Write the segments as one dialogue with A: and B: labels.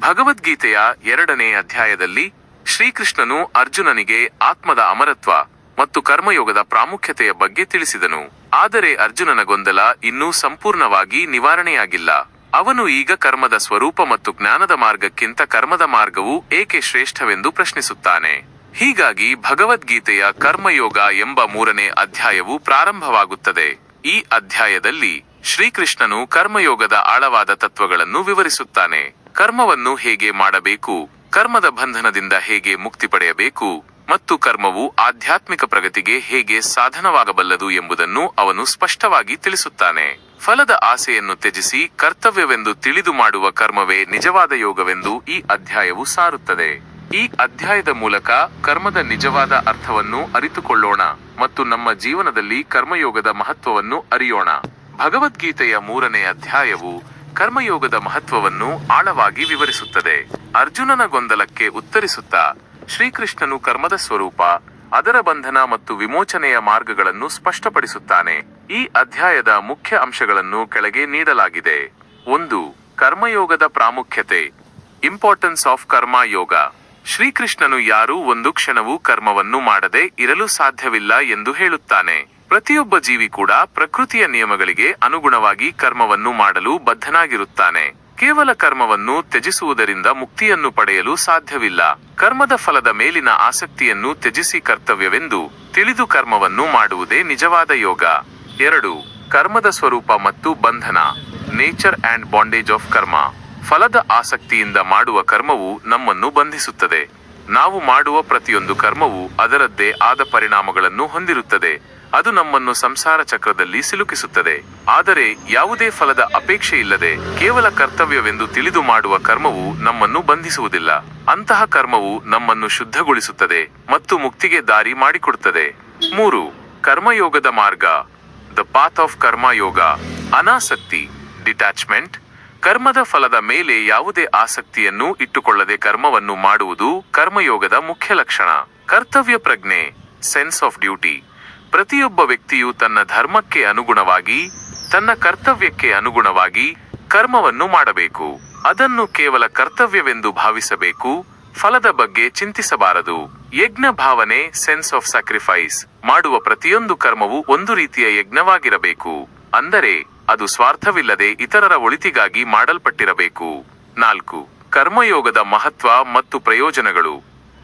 A: ಭಗವದ್ಗೀತೆಯ ಎರಡನೇ ಅಧ್ಯಾಯದಲ್ಲಿ ಶ್ರೀಕೃಷ್ಣನು ಅರ್ಜುನನಿಗೆ ಆತ್ಮದ ಅಮರತ್ವ ಮತ್ತು ಕರ್ಮಯೋಗದ ಪ್ರಾಮುಖ್ಯತೆಯ ಬಗ್ಗೆ ತಿಳಿಸಿದನು. ಆದರೆ ಅರ್ಜುನನ ಗೊಂದಲ ಇನ್ನೂ ಸಂಪೂರ್ಣವಾಗಿ ನಿವಾರಣೆಯಾಗಿಲ್ಲ. ಅವನು ಈಗ ಕರ್ಮದ ಸ್ವರೂಪ ಮತ್ತು ಜ್ಞಾನದ ಮಾರ್ಗಕ್ಕಿಂತ ಕರ್ಮದ ಮಾರ್ಗವು ಏಕೆ ಶ್ರೇಷ್ಠವೆಂದು ಪ್ರಶ್ನಿಸುತ್ತಾನೆ. ಹೀಗಾಗಿ ಭಗವದ್ಗೀತೆಯ ಕರ್ಮಯೋಗ ಎಂಬ ಮೂರನೇ ಅಧ್ಯಾಯವು ಪ್ರಾರಂಭವಾಗುತ್ತದೆ. ಈ ಅಧ್ಯಾಯದಲ್ಲಿ ಶ್ರೀಕೃಷ್ಣನು ಕರ್ಮಯೋಗದ ಆಳವಾದ ತತ್ವಗಳನ್ನು ವಿವರಿಸುತ್ತಾನೆ. ಕರ್ಮವನ್ನು ಹೇಗೆ ಮಾಡಬೇಕು, ಕರ್ಮದ ಬಂಧನದಿಂದ ಹೇಗೆ ಮುಕ್ತಿ ಪಡೆಯಬೇಕು, ಮತ್ತು ಕರ್ಮವು ಆಧ್ಯಾತ್ಮಿಕ ಪ್ರಗತಿಗೆ ಹೇಗೆ ಸಾಧನವಾಗಬಲ್ಲದು ಎಂಬುದನ್ನು ಅವನು ಸ್ಪಷ್ಟವಾಗಿ ತಿಳಿಸುತ್ತಾನೆ. ಫಲದ ಆಸೆಯನ್ನು ತ್ಯಜಿಸಿ ಕರ್ತವ್ಯವೆಂದು ತಿಳಿದು ಮಾಡುವ ಕರ್ಮವೇ ನಿಜವಾದ ಯೋಗವೆಂದು ಈ ಅಧ್ಯಾಯವು ಸಾರುತ್ತದೆ. ಈ ಅಧ್ಯಾಯದ ಮೂಲಕ ಕರ್ಮದ ನಿಜವಾದ ಅರ್ಥವನ್ನು ಅರಿತುಕೊಳ್ಳೋಣ ಮತ್ತು ನಮ್ಮ ಜೀವನದಲ್ಲಿ ಕರ್ಮಯೋಗದ ಮಹತ್ವವನ್ನು ಅರಿಯೋಣ. ಭಗವದ್ಗೀತೆಯ ಮೂರನೇ ಅಧ್ಯಾಯವು ಕರ್ಮಯೋಗದ ಮಹತ್ವವನ್ನು ಆಳವಾಗಿ ವಿವರಿಸುತ್ತದೆ. ಅರ್ಜುನನ ಗೊಂದಲಕ್ಕೆ ಉತ್ತರಿಸುತ್ತಾ ಶ್ರೀಕೃಷ್ಣನು ಕರ್ಮದ ಸ್ವರೂಪ, ಅದರ ಬಂಧನ ಮತ್ತು ವಿಮೋಚನೆಯ ಮಾರ್ಗಗಳನ್ನು ಸ್ಪಷ್ಟಪಡಿಸುತ್ತಾನೆ. ಈ ಅಧ್ಯಾಯದ ಮುಖ್ಯ ಅಂಶಗಳನ್ನು ಕೆಳಗೆ ನೀಡಲಾಗಿದೆ. ಒಂದು, ಕರ್ಮಯೋಗದ ಪ್ರಾಮುಖ್ಯತೆ. ಇಂಪಾರ್ಟೆನ್ಸ್ ಆಫ್ ಕರ್ಮ ಯೋಗ ಶ್ರೀಕೃಷ್ಣನು ಯಾರೂ ಒಂದು ಕ್ಷಣವೂ ಕರ್ಮವನ್ನು ಮಾಡದೆ ಇರಲು ಸಾಧ್ಯವಿಲ್ಲ ಎಂದು ಹೇಳುತ್ತಾನೆ. ಪ್ರತಿಯೊಬ್ಬ ಜೀವಿ ಕೂಡ ಪ್ರಕೃತಿಯ ನಿಯಮಗಳಿಗೆ ಅನುಗುಣವಾಗಿ ಕರ್ಮವನ್ನು ಮಾಡಲು ಬದ್ಧನಾಗಿರುತ್ತಾನೆ. ಕೇವಲ ಕರ್ಮವನ್ನು ತ್ಯಜಿಸುವುದರಿಂದ ಮುಕ್ತಿಯನ್ನು ಪಡೆಯಲು ಸಾಧ್ಯವಿಲ್ಲ. ಕರ್ಮದ ಫಲದ ಮೇಲಿನ ಆಸಕ್ತಿಯನ್ನು ತ್ಯಜಿಸಿ ಕರ್ತವ್ಯವೆಂದು ತಿಳಿದು ಕರ್ಮವನ್ನು ಮಾಡುವುದೇ ನಿಜವಾದ ಯೋಗ. ಎರಡು, ಕರ್ಮದ ಸ್ವರೂಪ ಮತ್ತು ಬಂಧನ. ನೇಚರ್ ಅಂಡ್ ಬಾಂಡೇಜ್ ಆಫ್ ಕರ್ಮ ಫಲದ ಆಸಕ್ತಿಯಿಂದ ಮಾಡುವ ಕರ್ಮವು ನಮ್ಮನ್ನು ಬಂಧಿಸುತ್ತದೆ. ನಾವು ಮಾಡುವ ಪ್ರತಿಯೊಂದು ಕರ್ಮವು ಅದರದ್ದೇ ಆದ ಪರಿಣಾಮಗಳನ್ನು ಹೊಂದಿರುತ್ತದೆ. ಅದು ನಮ್ಮನ್ನು ಸಂಸಾರ ಚಕ್ರದಲ್ಲಿ ಸಿಲುಕಿಸುತ್ತದೆ. ಆದರೆ ಯಾವುದೇ ಫಲದ ಅಪೇಕ್ಷೆ ಇಲ್ಲದೆ ಕೇವಲ ಕರ್ತವ್ಯವೆಂದು ತಿಳಿದು ಮಾಡುವ ಕರ್ಮವು ನಮ್ಮನ್ನು ಬಂಧಿಸುವುದಿಲ್ಲ. ಅಂತಹ ಕರ್ಮವು ನಮ್ಮನ್ನು ಶುದ್ಧಗೊಳಿಸುತ್ತದೆ ಮತ್ತು ಮುಕ್ತಿಗೆ ದಾರಿ ಮಾಡಿಕೊಡುತ್ತದೆ. ಮೂರು, ಕರ್ಮಯೋಗದ ಮಾರ್ಗ. The path of karmayoga. ಅನಾಸಕ್ತಿ detachment ಕರ್ಮದ ಫಲದ ಮೇಲೆ ಯಾವುದೇ ಆಸಕ್ತಿಯನ್ನು ಇಟ್ಟುಕೊಳ್ಳದೆ ಕರ್ಮವನ್ನು ಮಾಡುವುದು ಕರ್ಮಯೋಗದ ಮುಖ್ಯ ಲಕ್ಷಣ. ಕರ್ತವ್ಯ ಪ್ರಜ್ಞೆ ಸೆನ್ಸ್ ಆಫ್ ಡ್ಯೂಟಿ ಪ್ರತಿಯೊಬ್ಬ ವ್ಯಕ್ತಿಯು ತನ್ನ ಧರ್ಮಕ್ಕೆ ಅನುಗುಣವಾಗಿ, ತನ್ನ ಕರ್ತವ್ಯಕ್ಕೆ ಅನುಗುಣವಾಗಿ ಕರ್ಮವನ್ನು ಮಾಡಬೇಕು. ಅದನ್ನು ಕೇವಲ ಕರ್ತವ್ಯವೆಂದು ಭಾವಿಸಬೇಕು, ಫಲದ ಬಗ್ಗೆ ಚಿಂತಿಸಬಾರದು. ಯಜ್ಞ ಭಾವನೆ ಸೆನ್ಸ್ ಆಫ್ ಸ್ಯಾಕ್ರಿಫೈಸ್ ಮಾಡುವ ಪ್ರತಿಯೊಂದು ಕರ್ಮವು ಒಂದು ರೀತಿಯ ಯಜ್ಞವಾಗಿರಬೇಕು. ಅಂದರೆ, ಅದು ಸ್ವಾರ್ಥವಿಲ್ಲದೆ ಇತರರ ಒಳಿತಿಗಾಗಿ ಮಾಡಲ್ಪಟ್ಟಿರಬೇಕು. ನಾಲ್ಕು, ಕರ್ಮಯೋಗದ ಮಹತ್ವ ಮತ್ತು ಪ್ರಯೋಜನಗಳು.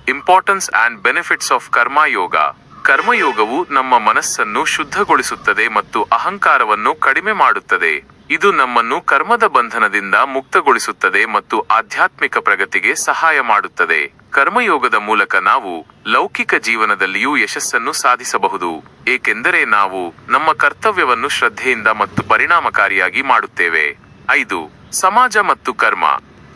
A: Importance and benefits of karmayoga ಕರ್ಮಯೋಗವು ನಮ್ಮ ಮನಸ್ಸನ್ನು ಶುದ್ಧಗೊಳಿಸುತ್ತದೆ ಮತ್ತು ಅಹಂಕಾರವನ್ನು ಕಡಿಮೆ ಮಾಡುತ್ತದೆ. ಇದು ನಮ್ಮನ್ನು ಕರ್ಮದ ಬಂಧನದಿಂದ ಮುಕ್ತಗೊಳಿಸುತ್ತದೆ ಮತ್ತು ಆಧ್ಯಾತ್ಮಿಕ ಪ್ರಗತಿಗೆ ಸಹಾಯ ಮಾಡುತ್ತದೆ. ಕರ್ಮಯೋಗದ ಮೂಲಕ ನಾವು ಲೌಕಿಕ ಜೀವನದಲ್ಲಿಯೂ ಯಶಸ್ಸನ್ನು ಸಾಧಿಸಬಹುದು. ಏಕೆಂದರೆ ನಾವು ನಮ್ಮ ಕರ್ತವ್ಯವನ್ನು ಶ್ರದ್ಧೆಯಿಂದ ಮತ್ತು ಪರಿಣಾಮಕಾರಿಯಾಗಿ ಮಾಡುತ್ತೇವೆ. ಐದು, ಸಮಾಜ ಮತ್ತು ಕರ್ಮ.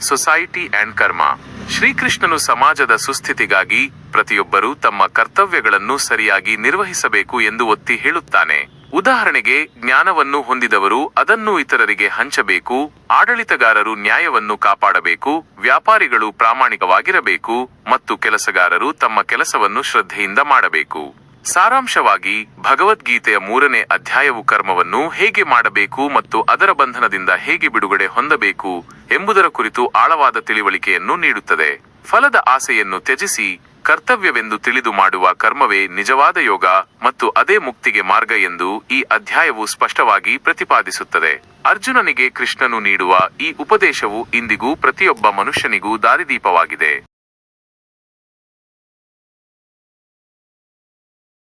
A: ಸೊಸೈಟಿ ಅಂಡ್ ಕರ್ಮ. ಶ್ರೀಕೃಷ್ಣನು ಸಮಾಜದ ಸುಸ್ಥಿತಿಗಾಗಿ ಪ್ರತಿಯೊಬ್ಬರೂ ತಮ್ಮ ಕರ್ತವ್ಯಗಳನ್ನು ಸರಿಯಾಗಿ ನಿರ್ವಹಿಸಬೇಕು ಎಂದು ಒತ್ತಿ ಹೇಳುತ್ತಾನೆ. ಉದಾಹರಣೆಗೆ, ಜ್ಞಾನವನ್ನು ಹೊಂದಿದವರು ಅದನ್ನು ಇತರರಿಗೆ ಹಂಚಬೇಕು, ಆಡಳಿತಗಾರರು ನ್ಯಾಯವನ್ನು ಕಾಪಾಡಬೇಕು, ವ್ಯಾಪಾರಿಗಳು ಪ್ರಾಮಾಣಿಕವಾಗಿರಬೇಕು ಮತ್ತು ಕೆಲಸಗಾರರು ತಮ್ಮ ಕೆಲಸವನ್ನು ಶ್ರದ್ಧೆಯಿಂದ ಮಾಡಬೇಕು. ಸಾರಾಂಶವಾಗಿ, ಭಗವದ್ಗೀತೆಯ ಮೂರನೇ ಅಧ್ಯಾಯವು ಕರ್ಮವನ್ನು ಹೇಗೆ ಮಾಡಬೇಕು ಮತ್ತು ಅದರ ಬಂಧನದಿಂದ ಹೇಗೆ ಬಿಡುಗಡೆ ಹೊಂದಬೇಕು ಎಂಬುದರ ಕುರಿತು ಆಳವಾದ ತಿಳಿವಳಿಕೆಯನ್ನು ನೀಡುತ್ತದೆ. ಫಲದ ಆಸೆಯನ್ನು ತ್ಯಜಿಸಿ ಕರ್ತವ್ಯವೆಂದು ತಿಳಿದು ಮಾಡುವ ಕರ್ಮವೇ ನಿಜವಾದ ಯೋಗ ಮತ್ತು ಅದೇ ಮುಕ್ತಿಗೆ ಮಾರ್ಗ ಎಂದು ಈ ಅಧ್ಯಾಯವು ಸ್ಪಷ್ಟವಾಗಿ ಪ್ರತಿಪಾದಿಸುತ್ತದೆ. ಅರ್ಜುನನಿಗೆ ಕೃಷ್ಣನು ನೀಡುವ ಈ ಉಪದೇಶವು ಇಂದಿಗೂ ಪ್ರತಿಯೊಬ್ಬ ಮನುಷ್ಯನಿಗೂ ದಾರಿದೀಪವಾಗಿದೆ.